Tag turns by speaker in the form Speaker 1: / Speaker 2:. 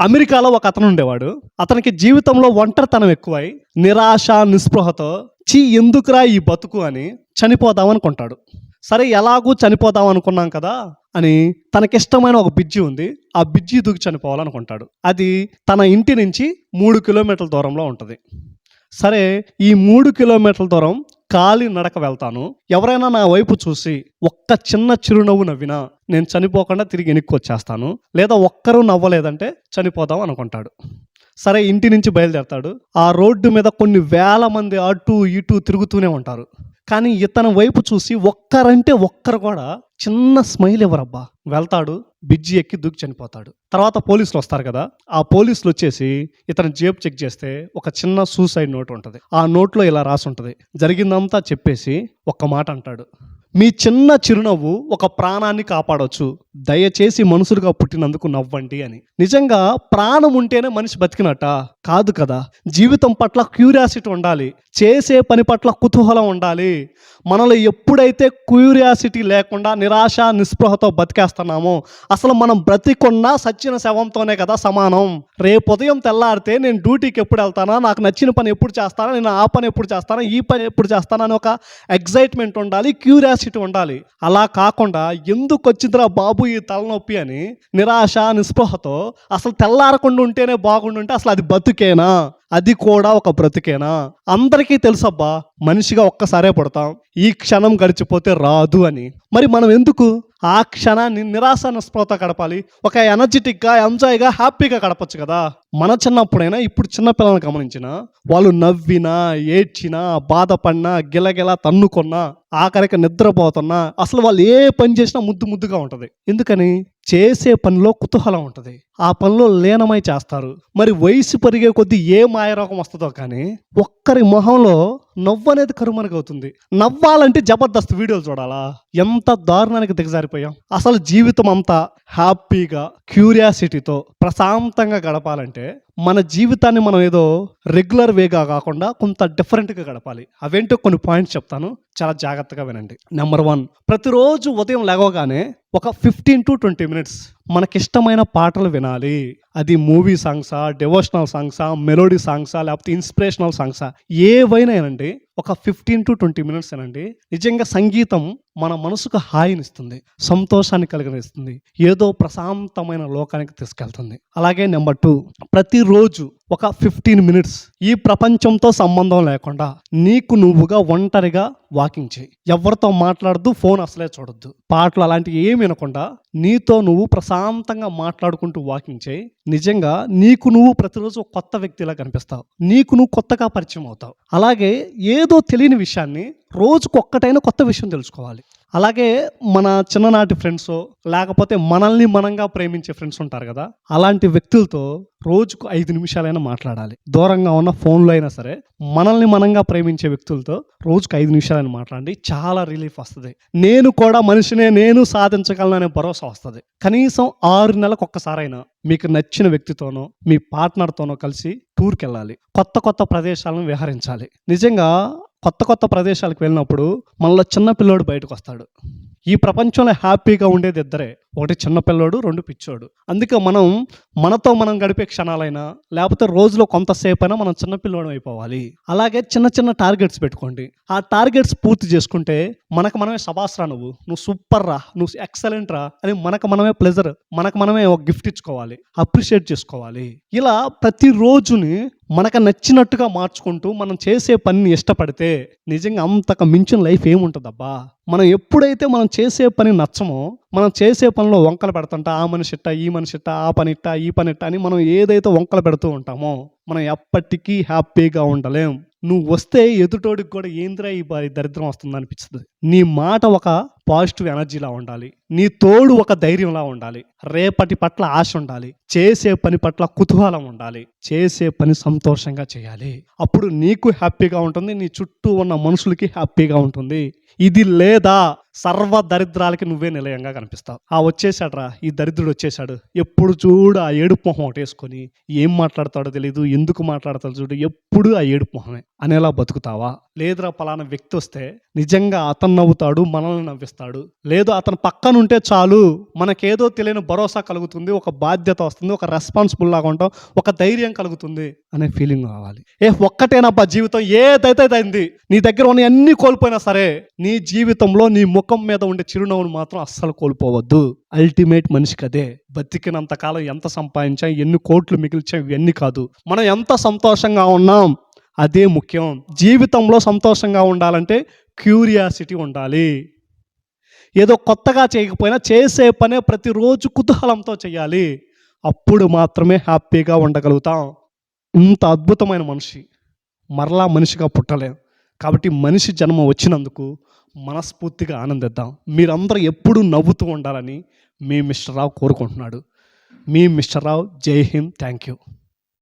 Speaker 1: అమెరికాలో ఒక అతను ఉండేవాడు. అతనికి జీవితంలో ఒంటరితనం ఎక్కువై నిరాశ నిస్పృహతో చీ ఎందుకురా ఈ బతుకు అని చనిపోదాం అనుకుంటాడు సరే ఎలాగూ చనిపోదాం అనుకున్నాం కదా అని తనకిష్టమైన ఒక బిజ్జి ఉంది. ఆ బిజ్జి దూకి చనిపోవాలనుకుంటాడు. అది తన ఇంటి నుంచి మూడు కిలోమీటర్ల దూరంలో ఉంటుంది. సరే ఈ మూడు కిలోమీటర్ల దూరం కాలి నడక వెళ్తాను. ఎవరైనా నా వైపు చూసి ఒక్క చిన్న చిరునవ్వు నవ్వినా నేను చనిపోకుండా తిరిగి వెనక్కి వచ్చేస్తాను. లేదా ఒక్కరూ నవ్వలేదంటే చనిపోదాం అనుకుంటాడు. సరే ఇంటి నుంచి బయలుదేరతాడు. ఆ రోడ్డు మీద కొన్ని వేల మంది అటు ఇటు తిరుగుతూనే ఉంటారు. కానీ ఇతని వైపు చూసి ఒక్కరంటే ఒక్కరు కూడా చిన్న స్మైల్ ఇవ్వరబ్బా. వెళ్తాడు. బిజ్జి ఎక్కి దూకి చనిపోతాడు. తర్వాత పోలీసులు వస్తారు కదా ఆ పోలీసులు వచ్చేసి ఇతని జేబు చెక్ చేస్తే ఒక చిన్న సూసైడ్ నోట్ ఉంటుంది. ఆ నోట్లో ఇలా రాసి ఉంటుంది. జరిగిందంతా చెప్పేసి ఒక్క మాట అంటాడు. మీ చిన్న చిరునవ్వు ఒక ప్రాణాన్ని కాపాడొచ్చు. దయచేసి మనుషులుగా పుట్టినందుకు నవ్వండి అని. నిజంగా ప్రాణం ఉంటేనే మనిషి బతికినట్ట? కాదు కదా. జీవితం పట్ల క్యూరియాసిటీ ఉండాలి. చేసే పని పట్ల కుతూహలం ఉండాలి. మనలో ఎప్పుడైతే క్యూరియాసిటీ లేకుండా నిరాశ నిస్పృహతో బతికేస్తున్నామో అసలు మనం బ్రతికున్నా సచ్చిన శవంతోనే కదా సమానం. రేపు ఉదయం తెల్లారితే నేను డ్యూటీకి ఎప్పుడు వెళ్తానా? నాకు నచ్చిన పని ఎప్పుడు చేస్తానా? నేను ఆ పని ఎప్పుడు చేస్తానా? ఈ పని ఎప్పుడు చేస్తానా? అని ఒక ఎగ్జైట్మెంట్ ఉండాలి క్యూరియాసిటీ ఉండాలి. అలా కాకుండా ఎందుకు వచ్చిందిరా బాబు ఈ తలనొప్పి అని నిరాశ నిస్పృహతో అసలు తెల్లారకుండా ఉంటేనే బాగుండుంటే అసలు అది బతుకేనా? అది కూడా ఒక బ్రతికేనా? అందరికీ తెలుసబ్బా మనిషిగా ఒక్కసారే పుడతాం. ఈ క్షణం గడిచిపోతే రాదు అని. మరి మనం ఎందుకు? ఆ క్షణాన్ని నిరాశ నిస్పృహతో గడపాలి. ఒక ఎనర్జెటిక్గా ఎంజాయ్గా హ్యాపీగా గడపచ్చు కదా. మన చిన్నప్పుడైనా ఇప్పుడు చిన్నపిల్లలను గమనించిన వాళ్ళు నవ్వినా ఏడ్చినా బాధపడినా గిలగిలా తన్నుకున్నా ఆఖరికి నిద్రపోతున్నా అసలు వాళ్ళు ఏ పని చేసినా ముద్దు ముద్దుగా ఉంటుంది. ఎందుకని? చేసే పనిలో కుతూహలం ఉంటుంది. ఆ పనిలో లీనమై చేస్తారు. మరి వయసు పెరిగే కొద్దీ ఏ మాయరోగం వస్తుందో కానీ ఒక్కరి మొహంలో నవ్వు అనేది కరుమరుగవుతుంది నవ్వాలంటే జబర్దస్త్ వీడియోలు చూడాలా? ఎంత దారుణానికి దిగజారిపోయాం. అసలు జీవితం అంతా హ్యాపీగా క్యూరియాసిటీతో ప్రశాంతంగా గడపాలంటే మన జీవితాన్ని మనం ఏదో రెగ్యులర్ వేగా కాకుండా కొంత డిఫరెంట్గా గడపాలి. అవేంటో కొన్ని పాయింట్స్ చెప్తాను. చాలా జాగ్రత్తగా వినండి. నెంబర్ వన్ ప్రతిరోజు ఉదయం లేవగానే ఒక ఫిఫ్టీన్ టు ట్వంటీ మినిట్స్ మనకిష్టమైన పాటలు వినాలి. అది మూవీ సాంగ్సా డివోషనల్ సాంగ్సా మెలోడీ సాంగ్సా లేకపోతే ఇన్స్పిరేషనల్ సాంగ్సా. ఏవైనానండి ఒక ఫిఫ్టీన్ టు ట్వంటీ మినిట్స్ అనండి. నిజంగా సంగీతం మన మనసుకు హాయినిస్తుంది. సంతోషాన్ని కలిగనిస్తుంది. ఏదో ప్రశాంతమైన లోకానికి తీసుకెళ్తుంది. అలాగే నెంబర్ టూ ప్రతిరోజు ఒక ఫిఫ్టీన్ మినిట్స్ ఈ ప్రపంచంతో సంబంధం లేకుండా నీకు నువ్వుగా ఒంటరిగా వాకింగ్ చేయి. ఎవరితో మాట్లాడద్దు ఫోన్ అసలే చూడొద్దు. పాటలు అలాంటివి ఏమి వినకుండా నీతో నువ్వు ప్రశాంతంగా మాట్లాడుకుంటూ వాకింగ్ చేయి. నిజంగా నీకు నువ్వు ప్రతిరోజు కొత్త వ్యక్తిలా కనిపిస్తావు. నీకు నువ్వు కొత్తగా పరిచయం అవుతావు. అలాగే ఏ ఏదో తెలియని విషయాన్ని రోజుకొక్కటైనా కొత్త విషయం తెలుసుకోవాలి. అలాగే మన చిన్ననాటి ఫ్రెండ్స్ లేకపోతే మనల్ని మనంగా ప్రేమించే ఫ్రెండ్స్ ఉంటారు కదా అలాంటి వ్యక్తులతో రోజుకు ఐదు నిమిషాలైనా మాట్లాడాలి. దూరంగా ఉన్న ఫోన్లో అయినా సరే మనల్ని మనంగా ప్రేమించే వ్యక్తులతో రోజుకు ఐదు నిమిషాలైనా మాట్లాడండి చాలా రిలీఫ్ వస్తుంది. నేను కూడా మనిషినే నేను సాధించగలననే భరోసా వస్తుంది. కనీసం ఆరు నెలలకు ఒక్కసారైనా మీకు నచ్చిన వ్యక్తితోనో మీ పార్ట్నర్తోనో కలిసి టూర్కి వెళ్ళాలి కొత్త కొత్త ప్రదేశాలను విహరించాలి. నిజంగా కొత్త కొత్త ప్రదేశాలకు వెళ్ళినప్పుడు మనలో చిన్న పిల్లోడు బయటకు వస్తాడు. ఈ ప్రపంచంలో హ్యాపీగా ఉండేది ఇద్దరే. ఒకటి చిన్న పిల్లోడు రెండు పిచ్చోడు. అందుకే మనం మనతో మనం గడిపే క్షణాలైనా లేకపోతే రోజులో కొంతసేపు అయినా మనం చిన్నపిల్లోడు అయిపోవాలి. అలాగే చిన్న చిన్న టార్గెట్స్ పెట్టుకోండి. ఆ టార్గెట్స్ పూర్తి చేసుకుంటే మనకు మనమే సబాస్రా నువ్వు. నువ్వు సూపర్ రా. నువ్వు ఎక్సలెంట్ రా. అని మనకు మనమే ప్లెజర్ మనకు మనమే ఒక గిఫ్ట్ ఇచ్చుకోవాలి. అప్రిషియేట్ చేసుకోవాలి. ఇలా ప్రతి రోజుని మనకు నచ్చినట్టుగా మార్చుకుంటూ మనం చేసే పనిని ఇష్టపడితే నిజంగా అంతకు మించిన లైఫ్ ఏముంటుందబ్బా? మనం ఎప్పుడైతే మనం చేసే పని నచ్చమో మనం చేసే పనిలో వంకలు పెడుతుంటా ఆ మనిషి ఇట్ట ఈ మనిషి ఇట్ట ఆ పని ఇట్ట ఈ పని ఇట్ట అని మనం ఏదైతే వంకలు పెడుతూ ఉంటామో మనం ఎప్పటికీ హ్యాపీగా ఉండలేం. నువ్వు వస్తే ఎదుటోడికి కూడా ఏంద్రా ఈ ఈ దరిద్రం వస్తుంది అనిపిస్తుంది నీ మాట ఒక పాజిటివ్ ఎనర్జీలా ఉండాలి. నీ తోడు ఒక ధైర్యంలా ఉండాలి. రేపటి పట్ల ఆశ ఉండాలి. చేసే పని పట్ల కుతూహలం ఉండాలి. చేసే పని సంతోషంగా చేయాలి. అప్పుడు నీకు హ్యాపీగా ఉంటుంది. నీ చుట్టూ ఉన్న మనుషులకి హ్యాపీగా ఉంటుంది. ఇది లేదా సర్వ దరిద్రాలకి నువ్వే నిలయంగా కనిపిస్తావు. ఆ వచ్చేసాడ్రా ఈ దరిద్రుడు వచ్చేసాడు ఎప్పుడు చూడు ఆ ఏడుపు మొహం ఒకటేసుకొని ఏం మాట్లాడతాడో తెలియదు ఎందుకు మాట్లాడతాడో చూడు. ఎప్పుడు ఆ ఏడుపు మొహమే. అనేలా బతుకుతావా? లేదురా పలానా వ్యక్తి వస్తే నిజంగా అతను నవ్వుతాడు మనల్ని నవ్విస్తాడు. చేస్తాడు. లేదు అతను పక్కన ఉంటే చాలు మనకేదో తెలియని భరోసా కలుగుతుంది ఒక బాధ్యత వస్తుంది ఒక రెస్పాన్సిబుల్ లాగా ఉంటాం ఒక ధైర్యం కలుగుతుంది అనే ఫీలింగ్ కావాలి ఏ ఒక్కటేనబ్బా జీవితం ఏదైతే అయింది నీ దగ్గర ఉన్న అన్ని కోల్పోయినా సరే నీ జీవితంలో నీ ముఖం మీద ఉండే చిరునవ్వును మాత్రం అస్సలు కోల్పోవద్దు. అల్టిమేట్ మనిషికి అదే. బతికినంత కాలం ఎంత సంపాదించాం ఎన్ని కోట్లు మిగిల్చాం ఇవన్నీ కాదు. మనం ఎంత సంతోషంగా ఉన్నాం అదే ముఖ్యం. జీవితంలో సంతోషంగా ఉండాలంటే క్యూరియాసిటీ ఉండాలి. ఏదో కొత్తగా చేయకపోయినా చేసే పనే ప్రతిరోజు కుతూహలంతో చేయాలి. అప్పుడు మాత్రమే హ్యాపీగా ఉండగలుగుతాం. ఇంత అద్భుతమైన మనిషి. మరలా మనిషిగా పుట్టలేం. కాబట్టి మనిషి జన్మ వచ్చినందుకు మనస్ఫూర్తిగా ఆనందిద్దాం. మీరందరూ ఎప్పుడూ నవ్వుతూ ఉండాలని మీ మిస్టర్ రావు కోరుకుంటున్నాడు. మీ మిస్టర్ రావు జై హింద్. Thank you